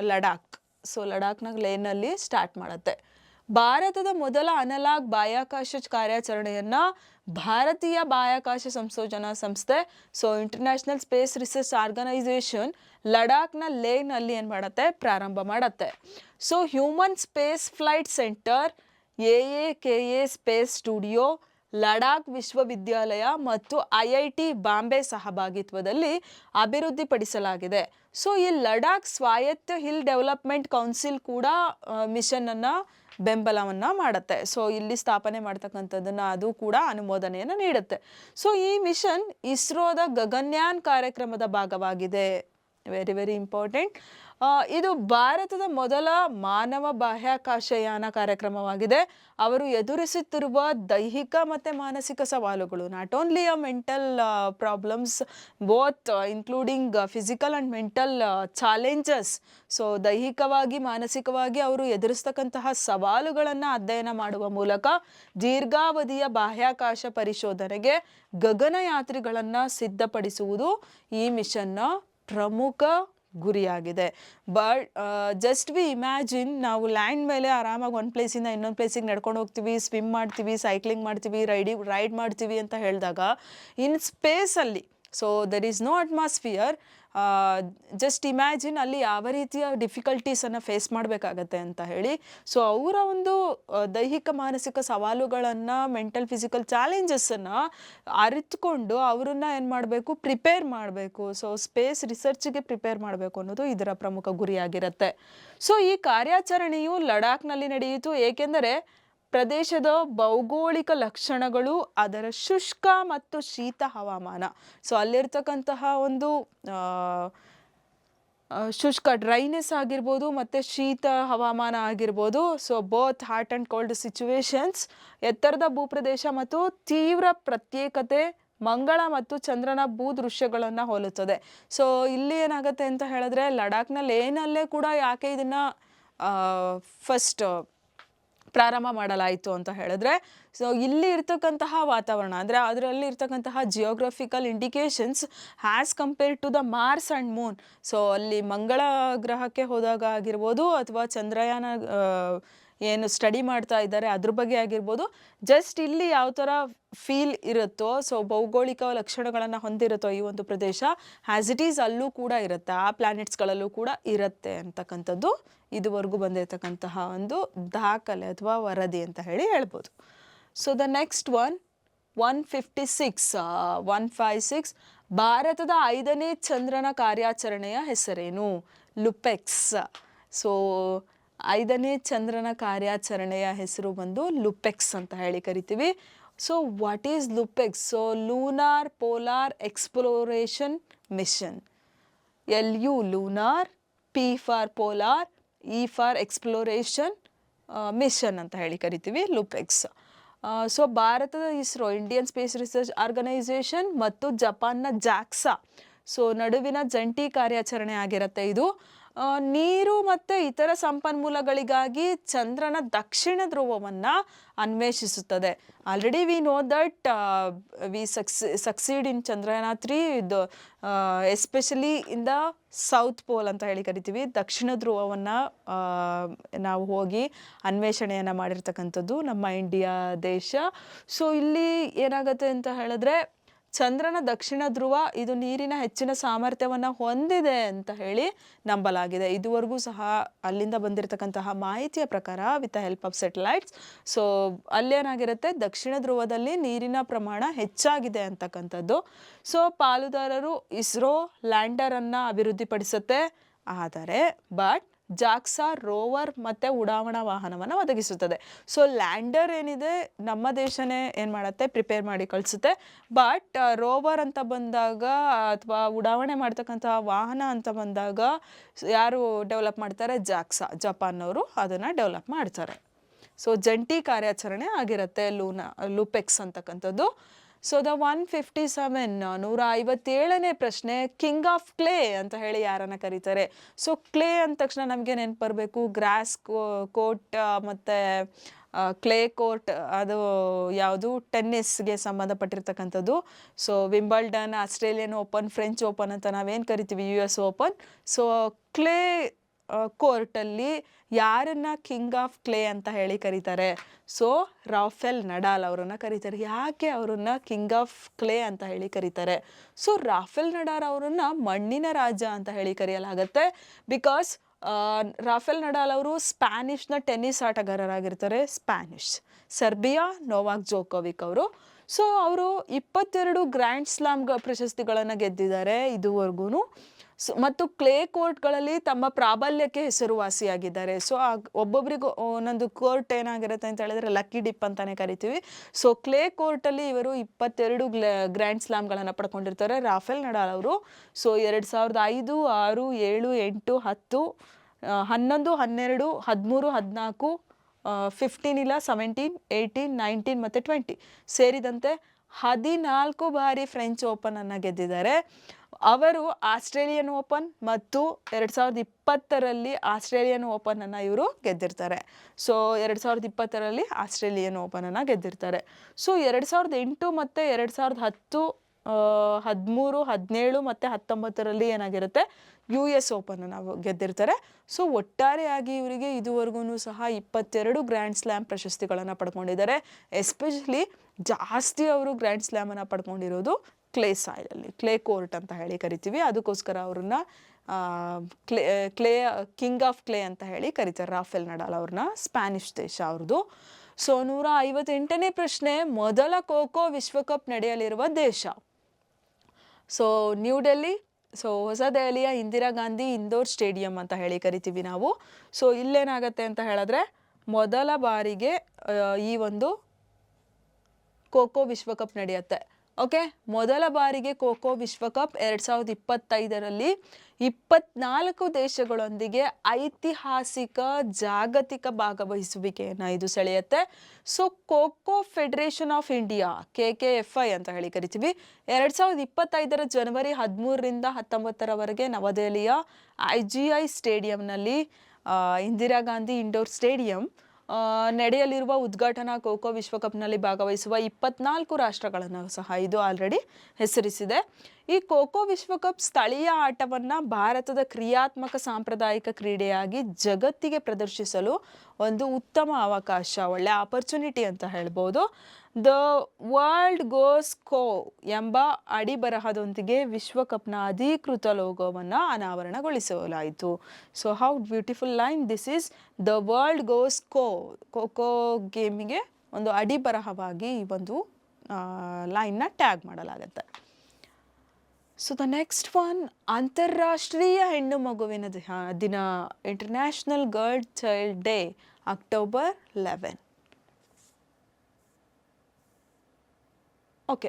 ಲಡಾಖ್. ಸೊ ಲಡಾಖ್ನ ಲೇನಲ್ಲಿ ಸ್ಟಾರ್ಟ್ ಮಾಡುತ್ತೆ. ಭಾರತದ ಮೊದಲ ಅನಲಾಗ್ ಬಾಹ್ಯಾಕಾಶ ಕಾರ್ಯಾಚರಣೆಯನ್ನು ಭಾರತೀಯ ಬಾಹ್ಯಾಕಾಶ ಸಂಶೋಧನಾ ಸಂಸ್ಥೆ so international space research organisation ಲಡಾಖ್ನ ಲೇನಲ್ಲಿ ಏನು ಮಾಡುತ್ತೆ? ಪ್ರಾರಂಭ ಮಾಡುತ್ತೆ. So human space flight centre A A K A space studio Ladakh ವಿಶ್ವವಿದ್ಯಾಲಯ ಮತ್ತು ಐ ಐ ಟಿ ಬಾಂಬೆ ಸಹಭಾಗಿತ್ವದಲ್ಲಿ ಅಭಿವೃದ್ಧಿಪಡಿಸಲಾಗಿದೆ. ಸೊ ಈ ಲಡಾಖ್ ಸ್ವಾಯತ್ತ ಹಿಲ್ ಡೆವಲಪ್ಮೆಂಟ್ ಕೌನ್ಸಿಲ್ ಕೂಡ ಮಿಷನನ್ನು ಬೆಂಬಲವನ್ನು ಮಾಡುತ್ತೆ. ಸೊ ಇಲ್ಲಿ ಸ್ಥಾಪನೆ ಮಾಡ್ತಕ್ಕಂಥದ್ದನ್ನು ಅದು ಕೂಡ ಅನುಮೋದನೆಯನ್ನು ನೀಡುತ್ತೆ. ಸೊ ಈ ಮಿಷನ್ ಇಸ್ರೋದ ಗಗನ್ಯಾನ್ ಕಾರ್ಯಕ್ರಮದ ಭಾಗವಾಗಿದೆ. ವೆರಿ ವೆರಿ ಇಂಪಾರ್ಟೆಂಟ್ ಇದು ಭಾರತದ ಮೊದಲ ಮಾನವ ಬಾಹ್ಯಾಕಾಶಯಾನ ಕಾರ್ಯಕ್ರಮವಾಗಿದೆ. ಅವರು ಎದುರಿಸುತ್ತಿರುವ ದೈಹಿಕ ಮತ್ತು ಮಾನಸಿಕ ಸವಾಲುಗಳು. Not only a mental problems both including physical and mental challenges so ದೈಹಿಕವಾಗಿ, ಮಾನಸಿಕವಾಗಿ ಅವರು ಎದುರಿಸ್ತಕ್ಕಂತಹ ಸವಾಲುಗಳನ್ನು ಅಧ್ಯಯನ ಮಾಡುವ ಮೂಲಕ ದೀರ್ಘಾವಧಿಯ ಬಾಹ್ಯಾಕಾಶ ಪರಿಶೋಧನೆಗೆ ಗಗನಯಾತ್ರಿಗಳನ್ನು ಸಿದ್ಧಪಡಿಸುವುದು ಈ ಮಿಷನ್ನ ಪ್ರಮುಖ ಗುರಿಯಾಗಿದೆ. ಬಟ್ ಜಸ್ಟ್ ವಿ ಇಮ್ಯಾಜಿನ್ ನಾವು ಲ್ಯಾಂಡ್ ಮೇಲೆ ಆರಾಮಾಗಿ ಒಂದು ಪ್ಲೇಸಿಂದ ಇನ್ನೊಂದು ಪ್ಲೇಸಿಗೆ ನಡ್ಕೊಂಡು ಹೋಗ್ತೀವಿ ಸ್ವಿಮ್ ಮಾಡ್ತೀವಿ ಸೈಕ್ಲಿಂಗ್ ಮಾಡ್ತೀವಿ ರೈಡಿ ರೈಡ್ ಮಾಡ್ತೀವಿ ಅಂತ ಹೇಳಿದಾಗ in ಸ್ಪೇಸಲ್ಲಿ so there is no atmosphere just imagine ಅಲ್ಲಿ ಯಾವ ರೀತಿಯ ಡಿಫಿಕಲ್ಟೀಸನ್ನು ಫೇಸ್ ಮಾಡಬೇಕಾಗತ್ತೆ ಅಂತ ಹೇಳಿ. ಸೊ ಅವರ ಒಂದು ದೈಹಿಕ, ಮಾನಸಿಕ ಸವಾಲುಗಳನ್ನು ಮೆಂಟಲ್ ಫಿಸಿಕಲ್ ಚಾಲೆಂಜಸ್ಸನ್ನು ಅರಿತುಕೊಂಡು ಅವರನ್ನ ಏನು ಮಾಡಬೇಕು? ಪ್ರಿಪೇರ್ ಮಾಡಬೇಕು. ಸೊ ಸ್ಪೇಸ್ ರಿಸರ್ಚ್ಗೆ ಪ್ರಿಪೇರ್ ಮಾಡಬೇಕು ಅನ್ನೋದು ಇದರ ಪ್ರಮುಖ ಗುರಿಯಾಗಿರುತ್ತೆ. ಸೊ ಈ ಕಾರ್ಯಾಚರಣೆಯು ಲಡಾಖ್ನಲ್ಲಿ ನಡೆಯಿತು. ಏಕೆಂದರೆ ಪ್ರದೇಶದ ಭೌಗೋಳಿಕ ಲಕ್ಷಣಗಳು, ಅದರ ಶುಷ್ಕ ಮತ್ತು ಶೀತ ಹವಾಮಾನ. ಸೊ ಅಲ್ಲಿರ್ತಕ್ಕಂತಹ ಒಂದು ಶುಷ್ಕ ಡ್ರೈನೆಸ್ ಆಗಿರ್ಬೋದು, ಮತ್ತು ಶೀತ ಹವಾಮಾನ ಆಗಿರ್ಬೋದು. So both hot and cold situations ಎತ್ತರದ ಭೂಪ್ರದೇಶ ಮತ್ತು ತೀವ್ರ ಪ್ರತ್ಯೇಕತೆ, ಮಂಗಳ ಮತ್ತು ಚಂದ್ರನ ಭೂ ದೃಶ್ಯಗಳನ್ನು ಹೋಲುತ್ತದೆ. ಸೊ ಇಲ್ಲಿ ಏನಾಗುತ್ತೆ ಅಂತ ಹೇಳಿದ್ರೆ ಲಡಾಖ್ನಲ್ಲಿ ಏನಲ್ಲೇ ಕೂಡ ಯಾಕೆ ಇದನ್ನು ಫಸ್ಟ್ ಪ್ರಾರಂಭ ಮಾಡಲಾಯಿತು ಅಂತ ಹೇಳಿದ್ರೆ ಸೊ ಇಲ್ಲಿ ಇರ್ತಕ್ಕಂತಹ ವಾತಾವರಣ, ಅಂದರೆ ಅದರಲ್ಲಿ ಇರ್ತಕ್ಕಂತಹ geographical indications has compare to the Mars and moon so ಅಲ್ಲಿ ಮಂಗಳ ಗ್ರಹಕ್ಕೆ ಹೋದಾಗ ಆಗಿರ್ಬೋದು ಅಥವಾ ಚಂದ್ರಯಾನ ಏನು ಸ್ಟಡಿ ಮಾಡ್ತಾ ಇದ್ದಾರೆ ಅದ್ರ ಬಗ್ಗೆ ಆಗಿರ್ಬೋದು ಜಸ್ಟ್ ಇಲ್ಲಿ ಯಾವ ಥರ ಫೀಲ್ ಇರುತ್ತೋ ಸೊ ಭೌಗೋಳಿಕ ಲಕ್ಷಣಗಳನ್ನು ಹೊಂದಿರುತ್ತೋ ಈ ಒಂದು ಪ್ರದೇಶ ಹ್ಯಾಸಿಟೀಸ್ ಇಟ್ ಈಸ್ ಅಲ್ಲೂ ಕೂಡ ಇರುತ್ತೆ, ಆ ಪ್ಲ್ಯಾನೆಟ್ಸ್ಗಳಲ್ಲೂ ಕೂಡ ಇರುತ್ತೆ ಅಂತಕ್ಕಂಥದ್ದು ಇದುವರೆಗೂ ಬಂದಿರತಕ್ಕಂತಹ ಒಂದು ದಾಖಲೆ ಅಥವಾ ವರದಿ ಅಂತ ಹೇಳಿ ಹೇಳ್ಬೋದು. So the next one one fifty six one five six ಭಾರತದ ಐದನೇ ಚಂದ್ರನ ಕಾರ್ಯಾಚರಣೆಯ ಹೆಸರೇನು? ಲುಪೆಕ್ಸ್ ಸೊ ಐದನೇ ಚಂದ್ರನ ಕಾರ್ಯಾಚರಣೆಯ ಹೆಸರು ಬಂದು ಲುಪೆಕ್ಸ್ ಅಂತ ಹೇಳಿ ಕರಿತೀವಿ. So what is LUPEX? So lunar polar exploration mission L U lunar P for polar E for exploration mission ಅಂತ ಹೇಳಿ ಕರಿತೀವಿ ಲುಪೆಕ್ಸ್. ಸೊ ಭಾರತದ ISRO Indian space research organisation ಮತ್ತು ಜಪಾನ್ನ ಜಾಕ್ಸಾ. ಸೊ ನಡುವಿನ ಜಂಟಿ ಕಾರ್ಯಾಚರಣೆ ಆಗಿರುತ್ತೆ ಇದು. ನೀರು ಮತ್ತು ಇತರ ಸಂಪನ್ಮೂಲಗಳಿಗಾಗಿ ಚಂದ್ರನ ದಕ್ಷಿಣ ಧ್ರುವವನ್ನು ಅನ್ವೇಷಿಸುತ್ತದೆ. Already we know that we sucks succeed in Chandrayaan three ಇದು especially in the south pole ಅಂತ ಹೇಳಿ ಕರಿತೀವಿ. ದಕ್ಷಿಣ ಧ್ರುವವನ್ನು ನಾವು ಹೋಗಿ ಅನ್ವೇಷಣೆಯನ್ನು ಮಾಡಿರ್ತಕ್ಕಂಥದ್ದು ನಮ್ಮ ಇಂಡಿಯಾ ದೇಶ. ಸೊ ಇಲ್ಲಿ ಏನಾಗುತ್ತೆ ಅಂತ ಹೇಳಿದ್ರೆ ಚಂದ್ರನ ದಕ್ಷಿಣ ಧ್ರುವ ಇದು ನೀರಿನ ಹೆಚ್ಚಿನ ಸಾಮರ್ಥ್ಯವನ್ನು ಹೊಂದಿದೆ ಅಂತ ಹೇಳಿ ನಂಬಲಾಗಿದೆ. ಇದುವರೆಗೂ ಸಹ ಅಲ್ಲಿಂದ ಬಂದಿರತಕ್ಕಂತಹ ಮಾಹಿತಿಯ ಪ್ರಕಾರ with the help of satellites so ಅಲ್ಲೇನಾಗಿರುತ್ತೆ? ದಕ್ಷಿಣ ಧ್ರುವದಲ್ಲಿ ನೀರಿನ ಪ್ರಮಾಣ ಹೆಚ್ಚಾಗಿದೆ ಅಂತಕ್ಕಂಥದ್ದು. ಸೊ ಪಾಲುದಾರರು ಇಸ್ರೋ ಲ್ಯಾಂಡರನ್ನು ಅಭಿವೃದ್ಧಿಪಡಿಸುತ್ತೆ ಆದರೆ ಬಟ್ ಜಾಕ್ಸಾ, ರೋವರ್ ಮತ್ತು ಉಡಾವಣಾ ವಾಹನವನ್ನು ಒದಗಿಸುತ್ತದೆ. ಸೊ ಲ್ಯಾಂಡರ್ ಏನಿದೆ, ನಮ್ಮ ದೇಶನೇ ಏನು ಮಾಡುತ್ತೆ ಪ್ರಿಪೇರ್ ಮಾಡಿ ಕಳಿಸುತ್ತೆ. ಬಟ್ ರೋವರ್ ಅಂತ ಬಂದಾಗ ಅಥವಾ ಉಡಾವಣೆ ಮಾಡ್ತಕ್ಕಂತಹ ವಾಹನ ಅಂತ ಬಂದಾಗ ಯಾರು ಡೆವಲಪ್ ಮಾಡ್ತಾರೆ? ಜಾಕ್ಸಾ, ಜಪಾನ್ನವರು ಅದನ್ನು ಡೆವಲಪ್ ಮಾಡ್ತಾರೆ. ಸೊ ಜಂಟಿ ಕಾರ್ಯಾಚರಣೆ ಆಗಿರುತ್ತೆ ಲೂನಾ, ಲೂಪೆಕ್ಸ್ ಅಂತಕ್ಕಂಥದ್ದು. So the one fifty seven ನೂರ ಐವತ್ತೇಳನೇ ಪ್ರಶ್ನೆ ಕಿಂಗ್ ಆಫ್ ಕ್ಲೇ ಅಂತ ಹೇಳಿ ಯಾರನ್ನ ಕರೀತಾರೆ. ಸೊ ಕ್ಲೇ ಅಂದ ತಕ್ಷಣ ನಮಗೆ ನೆನಪು ಬರಬೇಕು. ಗ್ರಾಸ್ ಕೋರ್ಟ್ ಮತ್ತು ಕ್ಲೇ ಕೋರ್ಟ್ ಅದು ಯಾವುದು? ಟೆನ್ನಿಸ್ಗೆ ಸಂಬಂಧಪಟ್ಟಿರ್ತಕ್ಕಂಥದ್ದು. So Wimbledon Australian open French open ಅಂತ ನಾವೇನು ಕರಿತೀವಿ? U S open so clay ಕೋರ್ಟಲ್ಲಿ ಯಾರನ್ನ ಕಿಂಗ್ ಆಫ್ ಕ್ಲೇ ಅಂತ ಹೇಳಿ ಕರೀತಾರೆ. ಸೊ, ರಾಫೆಲ್ ನಡಾಲ್ ಅವರನ್ನ ಕರೀತಾರೆ. ಯಾಕೆ ಅವರನ್ನ ಕಿಂಗ್ ಆಫ್ ಕ್ಲೇ ಅಂತ ಹೇಳಿ ಕರೀತಾರೆ? ಸೊ, ರಾಫೆಲ್ ನಡಾಲ್ ಅವರನ್ನ ಮಣ್ಣಿನ ರಾಜ ಅಂತ ಹೇಳಿ ಕರೆಯಲಾಗತ್ತೆ. ಬಿಕಾಸ್ ರಾಫೆಲ್ ನಡಾಲ್ ಅವರು ಸ್ಪ್ಯಾನಿಷ್ನ ಟೆನ್ನಿಸ್ ಆಟಗಾರರಾಗಿರ್ತಾರೆ. ಸ್ಪ್ಯಾನಿಷ್. ಸರ್ಬಿಯಾ ನೋವಾಕ್ ಜೋಕೋವಿಕ್ ಅವರು. ಸೊ, ಅವರು ಇಪ್ಪತ್ತೆರಡು ಗ್ರ್ಯಾಂಡ್ ಸ್ಲಾಮ್ ಪ್ರಶಸ್ತಿಗಳನ್ನು ಗೆದ್ದಿದ್ದಾರೆ ಇದುವರೆಗೂ ಮತ್ತು ಕ್ಲೇ ಕೋರ್ಟ್ಗಳಲ್ಲಿ ತಮ್ಮ ಪ್ರಾಬಲ್ಯಕ್ಕೆ ಹೆಸರುವಾಸಿಯಾಗಿದ್ದಾರೆ. ಸೊ, ಆ ಒಬ್ಬೊಬ್ಬರಿಗೂ ಒಂದೊಂದು ಕೋರ್ಟ್ ಏನಾಗಿರುತ್ತೆ ಅಂತ ಹೇಳಿದ್ರೆ ಲಕ್ಕಿ ಡಿಪ್ ಅಂತಾನೆ ಕರಿತೀವಿ. ಸೊ, ಕ್ಲೇ ಕೋರ್ಟಲ್ಲಿ ಇವರು ಇಪ್ಪತ್ತೆರಡು ಗ್ರ್ಯಾಂಡ್ ಸ್ಲಾಮ್ಗಳನ್ನು ಪಡ್ಕೊಂಡಿರ್ತಾರೆ. ರಾಫೆಲ್ ನಡಾಲ್ ಅವರು. ಸೊ, ಎರಡು ಸಾವಿರದ ಐದು, ಆರು, ಏಳು, ಎಂಟು, ಹತ್ತು ಹನ್ನೊಂದು, ಹನ್ನೆರಡು, ಹದಿಮೂರು, ಹದಿನಾಲ್ಕು ಫಿಫ್ಟೀನ್ ಇಲ್ಲ ಸೆವೆಂಟೀನ್ ಏಯ್ಟೀನ್ ನೈನ್ಟೀನ್ ಮತ್ತು ಟ್ವೆಂಟಿ ಸೇರಿದಂತೆ ಹದಿನಾಲ್ಕು ಬಾರಿ ಫ್ರೆಂಚ್ ಓಪನನ್ನು ಗೆದ್ದಿದ್ದಾರೆ. ಅವರು ಆಸ್ಟ್ರೇಲಿಯನ್ ಓಪನ್ ಮತ್ತು ಎರಡು ಸಾವಿರದ ಇಪ್ಪತ್ತರಲ್ಲಿ ಆಸ್ಟ್ರೇಲಿಯನ್ ಓಪನನ್ನು ಇವರು ಗೆದ್ದಿರ್ತಾರೆ. ಸೊ ಎರಡು ಸಾವಿರದ ಇಪ್ಪತ್ತರಲ್ಲಿ ಆಸ್ಟ್ರೇಲಿಯನ್ ಓಪನನ್ನು ಗೆದ್ದಿರ್ತಾರೆ. ಸೊ ಎರಡು ಸಾವಿರದ ಎಂಟು ಮತ್ತು ಎರಡು ಸಾವಿರದ ಹತ್ತು ಹದಿಮೂರು, ಹದಿನೇಳು ಮತ್ತು ಹತ್ತೊಂಬತ್ತರಲ್ಲಿ ಏನಾಗಿರುತ್ತೆ? ಯು ಎಸ್ ಓಪನ್ ಗೆದ್ದಿರ್ತಾರೆ. ಸೊ ಒಟ್ಟಾರೆಯಾಗಿ ಇವರಿಗೆ ಇದುವರೆಗೂ ಸಹ ಇಪ್ಪತ್ತೆರಡು ಗ್ರ್ಯಾಂಡ್ ಸ್ಲ್ಯಾಮ್ ಪ್ರಶಸ್ತಿಗಳನ್ನು ಪಡ್ಕೊಂಡಿದ್ದಾರೆ. ಎಸ್ಪೆಷಲಿ ಜಾಸ್ತಿ ಅವರು ಗ್ರ್ಯಾಂಡ್ ಸ್ಲ್ಯಾಮನ್ನು ಪಡ್ಕೊಂಡಿರೋದು ಕ್ಲೇ ಸಾಯಿಲಲ್ಲಿ ಕ್ಲೇ ಕೋರ್ಟ್ ಅಂತ ಹೇಳಿ ಕರಿತೀವಿ. ಅದಕ್ಕೋಸ್ಕರ ಅವ್ರನ್ನ clay clay king of clay ಅಂತ ಹೇಳಿ ಕರೀತಾರೆ ರಾಫೆಲ್ ನಡಾಲ್ ಅವ್ರನ್ನ ಸ್ಪ್ಯಾನಿಷ್ ದೇಶ ಅವ್ರದ್ದು ಸೊ ನೂರ ಐವತ್ತೆಂಟನೇ ಪ್ರಶ್ನೆ, ಮೊದಲ ಖೋಖೋ ವಿಶ್ವಕಪ್ ನಡೆಯಲಿರುವ ದೇಶ. ಸೊ ನ್ಯೂ ಡೆಲ್ಲಿ ಸೊ ಹೊಸ ದೆಹಲಿಯ ಇಂದಿರಾ ಗಾಂಧಿ ಇಂದೋರ್ ಸ್ಟೇಡಿಯಂ ಅಂತ ಹೇಳಿ ಕರಿತೀವಿ ನಾವು. ಸೊ ಇಲ್ಲೇನಾಗತ್ತೆ ಅಂತ ಹೇಳಿದ್ರೆ, ಮೊದಲ ಬಾರಿಗೆ ಈ ಒಂದು ಖೋಖೋ ವಿಶ್ವಕಪ್ ನಡೆಯುತ್ತೆ. ಓಕೆ ಮೊದಲ ಬಾರಿಗೆ ಖೋಖೋ ವಿಶ್ವಕಪ್ ಎರಡು ಸಾವಿರದ ಇಪ್ಪತ್ತೈದರಲ್ಲಿ ಇಪ್ಪತ್ನಾಲ್ಕು ದೇಶಗಳೊಂದಿಗೆ ಐತಿಹಾಸಿಕ, ಜಾಗತಿಕ ಭಾಗವಹಿಸುವಿಕೆಯನ್ನು ಇದು ಸೆಳೆಯುತ್ತೆ. So Kho Kho federation of India K K F I ಅಂತ ಹೇಳಿ ಕರಿತೀವಿ. ಎರಡು ಸಾವಿರದ ಇಪ್ಪತ್ತೈದರ ಜನವರಿ ಹದಿಮೂರರಿಂದ ಹತ್ತೊಂಬತ್ತರವರೆಗೆ ನವದೆಹಲಿಯ ಐ ಜಿ ಐ ಸ್ಟೇಡಿಯಂನಲ್ಲಿ ಇಂದಿರಾ ಗಾಂಧಿ ಇಂಡೋರ್ ಸ್ಟೇಡಿಯಂ ನಡೆಯಲಿರುವ ಉದ್ಘಾಟನಾ ಖೋಖೋ ವಿಶ್ವಕಪ್ನಲ್ಲಿ ಭಾಗವಹಿಸುವ ಇಪ್ಪತ್ನಾಲ್ಕು ರಾಷ್ಟ್ರಗಳನ್ನು ಸಹ ಇದು ಆಲ್ರೆಡಿ ಹೆಸರಿಸಿದೆ. ಈ ಖೋಖೋ ವಿಶ್ವಕಪ್ ಸ್ಥಳೀಯ ಆಟವನ್ನು ಭಾರತದ ಕ್ರಿಯಾತ್ಮಕ ಸಾಂಪ್ರದಾಯಿಕ ಕ್ರೀಡೆಯಾಗಿ ಜಗತ್ತಿಗೆ ಪ್ರದರ್ಶಿಸಲು ಒಂದು ಉತ್ತಮ ಅವಕಾಶ, ಒಳ್ಳೆ ಆಪರ್ಚುನಿಟಿ ಅಂತ ಹೇಳ್ಬೋದು. ದ ವರ್ಲ್ಡ್ ಗೋಸ್ ಕೋ ಎಂಬ ಅಡಿಬರಹದೊಂದಿಗೆ ವಿಶ್ವಕಪ್ನ ಅಧಿಕೃತ ಲೋಗೋವನ್ನು ಅನಾವರಣಗೊಳಿಸಲಾಯಿತು. So how beautiful line this is the world goes ಕೋ ಖೋ ಗೇಮಿಗೆ ಒಂದು ಅಡಿಬರಹವಾಗಿ ಈ ಒಂದು ಲೈನ್ನ ಟ್ಯಾಗ್ ಮಾಡಲಾಗುತ್ತೆ. ಸೊ ದ ನೆಕ್ಸ್ಟ್ ಒನ್ ಅಂತಾರಾಷ್ಟ್ರೀಯ ಹೆಣ್ಣು ಮಗುವಿನ ದಿನ international girl child day October eleven okay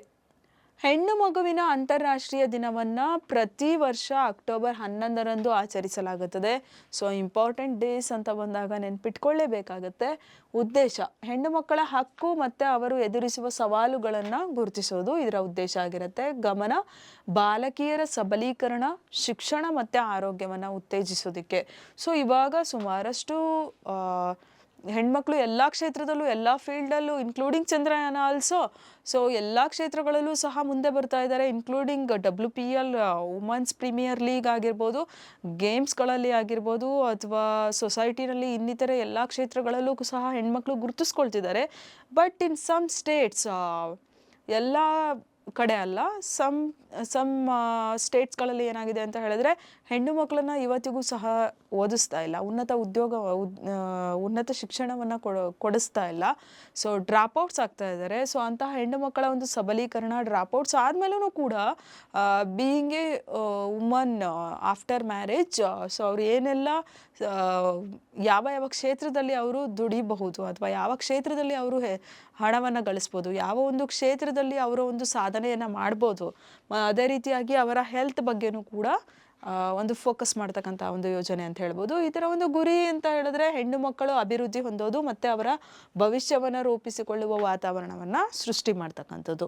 ಹೆಣ್ಣು ಮಗುವಿನ ಅಂತಾರಾಷ್ಟ್ರೀಯ ದಿನವನ್ನು ಪ್ರತಿ ವರ್ಷ ಅಕ್ಟೋಬರ್ ಹನ್ನೊಂದರಂದು ಆಚರಿಸಲಾಗುತ್ತದೆ. ಸೊ ಇಂಪಾರ್ಟೆಂಟ್ ಡೇಸ್ ಅಂತ ಬಂದಾಗ ನೆನ್ಪಿಟ್ಕೊಳ್ಳೇಬೇಕಾಗತ್ತೆ. ಉದ್ದೇಶ, ಹೆಣ್ಣು ಮಕ್ಕಳ ಹಕ್ಕು ಮತ್ತು ಅವರು ಎದುರಿಸುವ ಸವಾಲುಗಳನ್ನು ಗುರುತಿಸೋದು ಇದರ ಉದ್ದೇಶ ಆಗಿರುತ್ತೆ. ಗಮನ, ಬಾಲಕಿಯರ ಸಬಲೀಕರಣ, ಶಿಕ್ಷಣ ಮತ್ತು ಆರೋಗ್ಯವನ್ನು ಉತ್ತೇಜಿಸೋದಕ್ಕೆ. ಸೊ ಇವಾಗ ಸುಮಾರಷ್ಟು ಹೆಣ್ಮಕ್ಳು ಎಲ್ಲ ಕ್ಷೇತ್ರದಲ್ಲೂ, ಎಲ್ಲ ಫೀಲ್ಡಲ್ಲೂ ಇನ್ಕ್ಲೂಡಿಂಗ್ ಚಂದ್ರಯಾನ ಆಲ್ಸೋ ಸೊ ಎಲ್ಲ ಕ್ಷೇತ್ರಗಳಲ್ಲೂ ಸಹ ಮುಂದೆ ಬರ್ತಾ ಇದ್ದಾರೆ including W P L women's premier league ಆಗಿರ್ಬೋದು ಗೇಮ್ಸ್ಗಳಲ್ಲಿ ಆಗಿರ್ಬೋದು, ಅಥವಾ ಸೊಸೈಟಿನಲ್ಲಿ ಇನ್ನಿತರ ಎಲ್ಲ ಕ್ಷೇತ್ರಗಳಲ್ಲೂ ಸಹ ಹೆಣ್ಮಕ್ಳು ಗುರುತಿಸ್ಕೊಳ್ತಿದ್ದಾರೆ. ಬಟ್ ಇನ್ ಸಮ್ ಸ್ಟೇಟ್ಸ್ ಎಲ್ಲ ಕಡೆ ಅಲ್ಲ ಸಮ್ ಸಮ್ ಸ್ಟೇಟ್ಸ್ಗಳಲ್ಲಿ ಏನಾಗಿದೆ ಅಂತ ಹೇಳಿದ್ರೆ, ಹೆಣ್ಣು ಮಕ್ಕಳನ್ನ ಇವತ್ತಿಗೂ ಸಹ ಓದಿಸ್ತಾ ಇಲ್ಲ. ಉನ್ನತ ಉದ್ಯೋಗ, ಉದ್- ಉನ್ನತ ಶಿಕ್ಷಣವನ್ನು ಕೊಡ, ಕೊಡಿಸ್ತಾ ಇಲ್ಲ. ಸೊ ಡ್ರಾಪ್ಔಟ್ಸ್ ಆಗ್ತಾ ಇದ್ದಾರೆ ಸೊ ಅಂತಹ ಹೆಣ್ಣು ಮಕ್ಕಳ ಒಂದು ಸಬಲೀಕರಣ ಡ್ರಾಪ್ಔಟ್ಸ್ ಆದಮೇಲೂ ಕೂಡ being a woman after marriage so ಅವ್ರು ಏನೆಲ್ಲ ಯಾವ ಯಾವ ಕ್ಷೇತ್ರದಲ್ಲಿ ಅವರು ದುಡಿಬಹುದು ಅಥವಾ ಯಾವ ಕ್ಷೇತ್ರದಲ್ಲಿ ಅವರು ಹಣವನ್ನು ಗಳಿಸ್ಬೋದು, ಯಾವ ಒಂದು ಕ್ಷೇತ್ರದಲ್ಲಿ ಅವರ ಒಂದು ಸಾಧನೆಯನ್ನು ಮಾಡ್ಬೋದು ಅದೇ ರೀತಿಯಾಗಿ ಅವರ ಹೆಲ್ತ್ ಬಗ್ಗೆನೂ ಕೂಡ ಒಂದು ಫೋಕಸ್ ಮಾಡ್ತಕ್ಕಂಥ ಒಂದು ಯೋಜನೆ ಅಂತ ಹೇಳ್ಬೋದು. ಇದರ ಒಂದು ಗುರಿ ಅಂತ ಹೇಳಿದ್ರೆ ಹೆಣ್ಣು ಮಕ್ಕಳು ಅಭಿವೃದ್ಧಿ ಹೊಂದೋದು ಮತ್ತು ಅವರ ಭವಿಷ್ಯವನ್ನು ರೂಪಿಸಿಕೊಳ್ಳುವ ವಾತಾವರಣವನ್ನು ಸೃಷ್ಟಿ ಮಾಡ್ತಕ್ಕಂಥದ್ದು.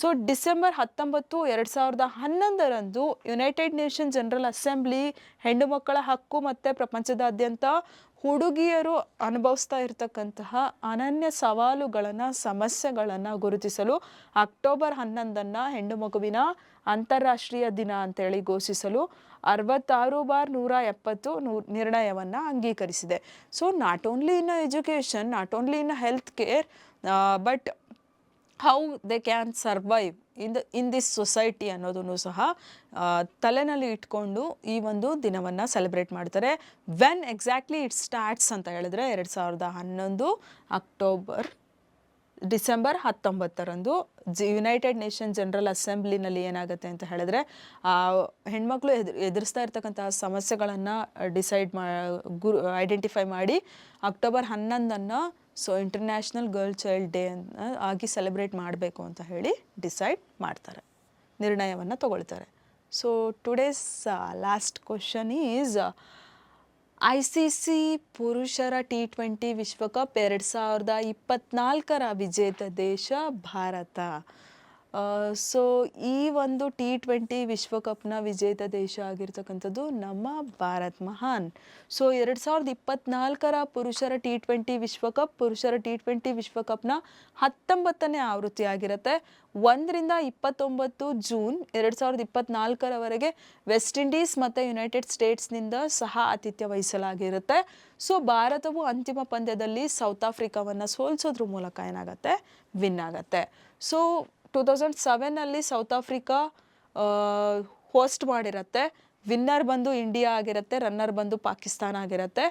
ಸೊ ಡಿಸೆಂಬರ್ ಹತ್ತೊಂಬತ್ತು ಎರಡು ಸಾವಿರದ ಹನ್ನೊಂದರಂದು ಯುನೈಟೆಡ್ ನೇಷನ್ ಜನರಲ್ ಅಸೆಂಬ್ಲಿ ಹೆಣ್ಣು ಮಕ್ಕಳ ಹಕ್ಕು ಮತ್ತು ಪ್ರಪಂಚದಾದ್ಯಂತ ಹುಡುಗಿಯರು ಅನುಭವಿಸ್ತಾ ಇರತಕ್ಕಂತಹ ಅನನ್ಯ ಸವಾಲುಗಳನ್ನು, ಸಮಸ್ಯೆಗಳನ್ನು ಗುರುತಿಸಲು ಅಕ್ಟೋಬರ್ ಹನ್ನೊಂದನ್ನು ಹೆಣ್ಣು ಮಗುವಿನ ಅಂತಾರಾಷ್ಟ್ರೀಯ ದಿನ ಅಂತೇಳಿ ಘೋಷಿಸಲು ಅರವತ್ತಾರು ಬಾರ್ ನೂರ ಎಪ್ಪತ್ತು ನೂ ನಿರ್ಣಯವನ್ನು ಅಂಗೀಕರಿಸಿದೆ. So not only in education not only in health care but how they can survive in the in this society ಅನ್ನೋದನ್ನು ಸಹ ತಲೆನಲ್ಲಿ ಇಟ್ಕೊಂಡು ಈ ಒಂದು ದಿನವನ್ನು ಸೆಲೆಬ್ರೇಟ್ ಮಾಡ್ತಾರೆ. ವೆನ್ ಎಕ್ಸಾಕ್ಟ್ಲಿ ಇಟ್ ಸ್ಟಾರ್ಟ್ಸ್ ಅಂತ ಹೇಳಿದ್ರೆ ಎರಡು ಸಾವಿರದ ಹನ್ನೊಂದು ಅಕ್ಟೋಬರ್ ಡಿಸೆಂಬರ್ ಹತ್ತೊಂಬತ್ತರಂದು ಜಿ ಯುನೈಟೆಡ್ ನೇಷನ್ ಜನರಲ್ ಅಸೆಂಬ್ಲಿನಲ್ಲಿ ಏನಾಗುತ್ತೆ ಅಂತ ಹೇಳಿದ್ರೆ ಹೆಣ್ಮಕ್ಳು ಎದುರು ಎದುರಿಸ್ತಾ ಇರ್ತಕ್ಕಂತಹ ಸಮಸ್ಯೆಗಳನ್ನು ಡಿಸೈಡ್ ಮಾ ಗುರು ಐಡೆಂಟಿಫೈ ಮಾಡಿ October ಹನ್ನೊಂದನ್ನು so international girl child day ಆಗಿ ಸೆಲೆಬ್ರೇಟ್ ಮಾಡಬೇಕು ಅಂತ ಹೇಳಿ ಡಿಸೈಡ್ ಮಾಡ್ತಾರೆ, ನಿರ್ಣಯವನ್ನು ತಗೊಳ್ತಾರೆ. So today's last question is I C C ಪುರುಷರ ಟಿ ಟ್ವೆಂಟಿ ವಿಶ್ವಕಪ್ ಎರಡು ಸಾವಿರದ ಇಪ್ಪತ್ನಾಲ್ಕರ ವಿಜೇತ ದೇಶ ಭಾರತ. ಸೊ ಈ ಒಂದು ಟಿ ಟ್ವೆಂಟಿ ವಿಶ್ವಕಪ್ನ ವಿಜೇತ ದೇಶ ಆಗಿರ್ತಕ್ಕಂಥದ್ದು ನಮ್ಮ ಭಾರತ್ ಮಹಾನ್. ಸೊ ಎರಡು ಸಾವಿರದ ಇಪ್ಪತ್ನಾಲ್ಕರ ಪುರುಷರ ಟಿ ಟ್ವೆಂಟಿ ವಿಶ್ವಕಪ್, ಪುರುಷರ ಟಿ ಟ್ವೆಂಟಿ ವಿಶ್ವಕಪ್ನ ಹತ್ತೊಂಬತ್ತನೇ ಆವೃತ್ತಿ ಆಗಿರುತ್ತೆ. ಒಂದರಿಂದ ಇಪ್ಪತ್ತೊಂಬತ್ತು ಜೂನ್ ಎರಡು ಸಾವಿರದ ಇಪ್ಪತ್ನಾಲ್ಕರವರೆಗೆ ವೆಸ್ಟ್ ಇಂಡೀಸ್ ಮತ್ತು ಯುನೈಟೆಡ್ ಸ್ಟೇಟ್ಸ್ನಿಂದ ಸಹ ಆತಿಥ್ಯ ವಹಿಸಲಾಗಿರುತ್ತೆ. ಸೊ ಭಾರತವು ಅಂತಿಮ ಪಂದ್ಯದಲ್ಲಿ ಸೌತ್ ಆಫ್ರಿಕಾವನ್ನು ಸೋಲಿಸೋದ್ರ ಮೂಲಕ ಏನಾಗುತ್ತೆ? ವಿನ್ ಆಗುತ್ತೆ. ಸೊ ಟೂ ತೌಸಂಡ್ ಸೆವೆನಲ್ಲಿ ಸೌತ್ ಆಫ್ರಿಕಾ ಹೋಸ್ಟ್ ಮಾಡಿರತ್ತೆ. ವಿನ್ನರ್ ಬಂದು ಇಂಡಿಯಾ ಆಗಿರುತ್ತೆ ರನ್ನರ್ ಬಂದು ಪಾಕಿಸ್ತಾನ ಆಗಿರುತ್ತೆ.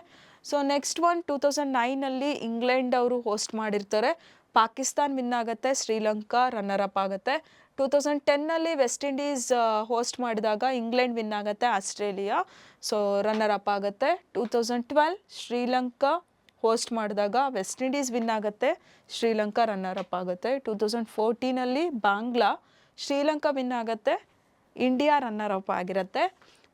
So next one two thousand ನೈನಲ್ಲಿ England ಅವರು ಹೋಸ್ಟ್ ಮಾಡಿರ್ತಾರೆ. ಪಾಕಿಸ್ತಾನ್ ವಿನ್ ಆಗುತ್ತೆ ಶ್ರೀಲಂಕಾ ರನ್ನರ್ ಅಪ್ ಆಗುತ್ತೆ. ಟೂ ತೌಸಂಡ್ ಟೆನ್ನಲ್ಲಿ ವೆಸ್ಟ್ ಇಂಡೀಸ್ ಹೋಸ್ಟ್ ಮಾಡಿದಾಗ ಇಂಗ್ಲೆಂಡ್ ವಿನ್ ಆಗುತ್ತೆ ಆಸ್ಟ್ರೇಲಿಯಾ ಸೊ ರನ್ನರ್ ಅಪ್ ಆಗುತ್ತೆ. Two thousand twelve Sri Lanka host ಮಾಡಿದಾಗ ವೆಸ್ಟ್ ಇಂಡೀಸ್ ವಿನ್ ಆಗುತ್ತೆ, ಶ್ರೀಲಂಕಾ ರನ್ನರ್ ಅಪ್ ಆಗುತ್ತೆ. ಟೂ ತೌಸಂಡ್ ಫೋರ್ಟೀನಲ್ಲಿ ಬಾಂಗ್ಲಾ ಶ್ರೀಲಂಕಾ ವಿನ್ ಆಗುತ್ತೆ ಇಂಡಿಯಾ ರನ್ನರ್ ಅಪ್ ಆಗಿರುತ್ತೆ.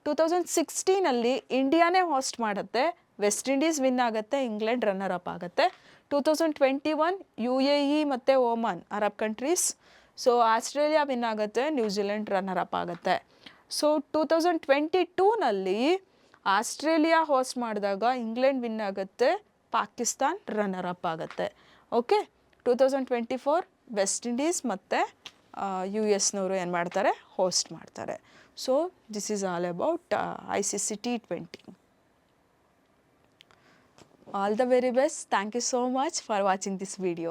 ಟೂ ತೌಸಂಡ್ ಸಿಕ್ಸ್ಟೀನಲ್ಲಿ ಇಂಡಿಯಾನೇ ಹೋಸ್ಟ್ ಮಾಡುತ್ತೆ ವೆಸ್ಟ್ ಇಂಡೀಸ್ ವಿನ್ ಆಗುತ್ತೆ ಇಂಗ್ಲೆಂಡ್ ರನ್ನರ್ ಅಪ್ ಆಗುತ್ತೆ. Two thousand twenty one U A E ಮತ್ತು Oman Arab countries so Australia win ಆಗುತ್ತೆ ನ್ಯೂಜಿಲೆಂಡ್ ರನ್ನರ್ ಅಪ್ ಆಗುತ್ತೆ. ಸೊ ಟೂ ತೌಸಂಡ್ ಟ್ವೆಂಟಿ ಟೂನಲ್ಲಿ ಆಸ್ಟ್ರೇಲಿಯಾ ಹೋಸ್ಟ್ ಮಾಡಿದಾಗ ಇಂಗ್ಲೆಂಡ್ ವಿನ್ ಆಗುತ್ತೆ Pakistan runner up ಆಗುತ್ತೆ. Okay two thousand twenty four West Indies ಮತ್ತು U ಎಸ್ನವರು ಏನು ಮಾಡ್ತಾರೆ? ಹೋಸ್ಟ್ ಮಾಡ್ತಾರೆ. So this is all about I C C T twenty all the very best thank you so much for watching this video